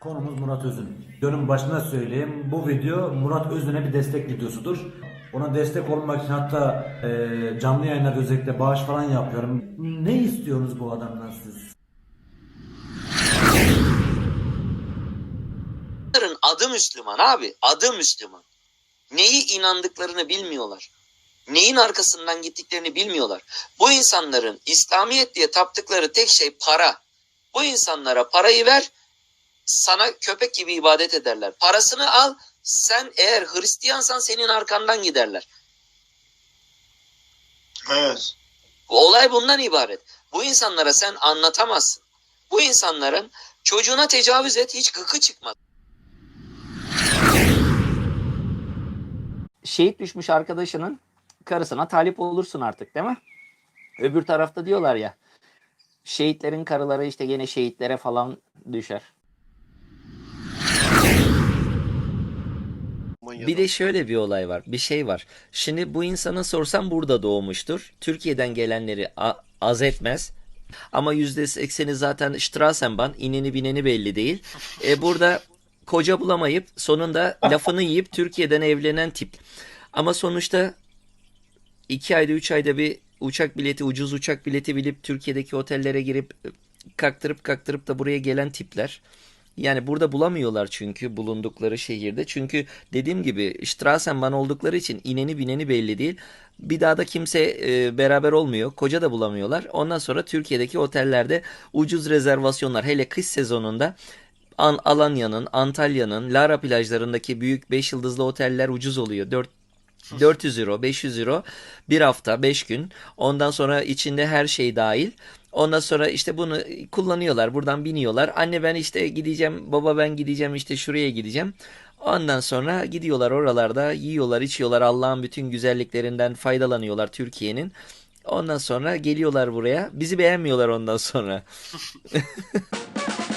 Konumuz Murat Özün. Videonun başına söyleyeyim. Bu video Murat Özün'e bir destek videosudur. Ona destek olmak için hatta e, canlı yayınlarda özellikle bağış falan yapıyorum. Ne istiyorsunuz bu adamdan siz? Bunların adı Müslüman abi. Adı Müslüman. Neyi inandıklarını bilmiyorlar. Neyin arkasından gittiklerini bilmiyorlar. Bu insanların İslamiyet diye taptıkları tek şey para. Bu insanlara parayı ver, sana köpek gibi ibadet ederler. Parasını al, sen eğer Hristiyansan senin arkandan giderler. Evet. Bu olay bundan ibaret. Bu insanlara sen anlatamazsın. Bu insanların çocuğuna tecavüz et hiç gıkı çıkmaz. şehit düşmüş arkadaşının karısına talip olursun artık değil mi? Öbür tarafta diyorlar ya şehitlerin karıları işte gene şehitlere falan düşer. Bir de şöyle bir olay var, bir şey var. Şimdi bu insana sorsam burada doğmuştur. Türkiye'den gelenleri az etmez. Ama %80'i zaten Strassenbahn, ineni bineni belli değil. E burada koca bulamayıp sonunda lafını yiyip Türkiye'den evlenen tip. Ama sonuçta 2 ayda 3 ayda bir uçak bileti, ucuz uçak bileti bilip Türkiye'deki otellere girip e, kaktırıp kaktırıp da buraya gelen tipler. Yani burada bulamıyorlar çünkü bulundukları şehirde. Çünkü dediğim gibi Strassenbahn oldukları için ineni bineni belli değil. Bir daha da kimse e, beraber olmuyor. Koca da bulamıyorlar. Ondan sonra Türkiye'deki otellerde ucuz rezervasyonlar hele kış sezonunda An Alanya'nın, Antalya'nın, Lara plajlarındaki büyük 5 yıldızlı oteller ucuz oluyor. 4 400 euro, 500 euro bir hafta, 5 gün. Ondan sonra içinde her şey dahil. Ondan sonra işte bunu kullanıyorlar. Buradan biniyorlar. Anne ben işte gideceğim, baba ben gideceğim işte şuraya gideceğim. Ondan sonra gidiyorlar oralarda yiyorlar, içiyorlar. Allah'ın bütün güzelliklerinden faydalanıyorlar Türkiye'nin. Ondan sonra geliyorlar buraya. Bizi beğenmiyorlar ondan sonra.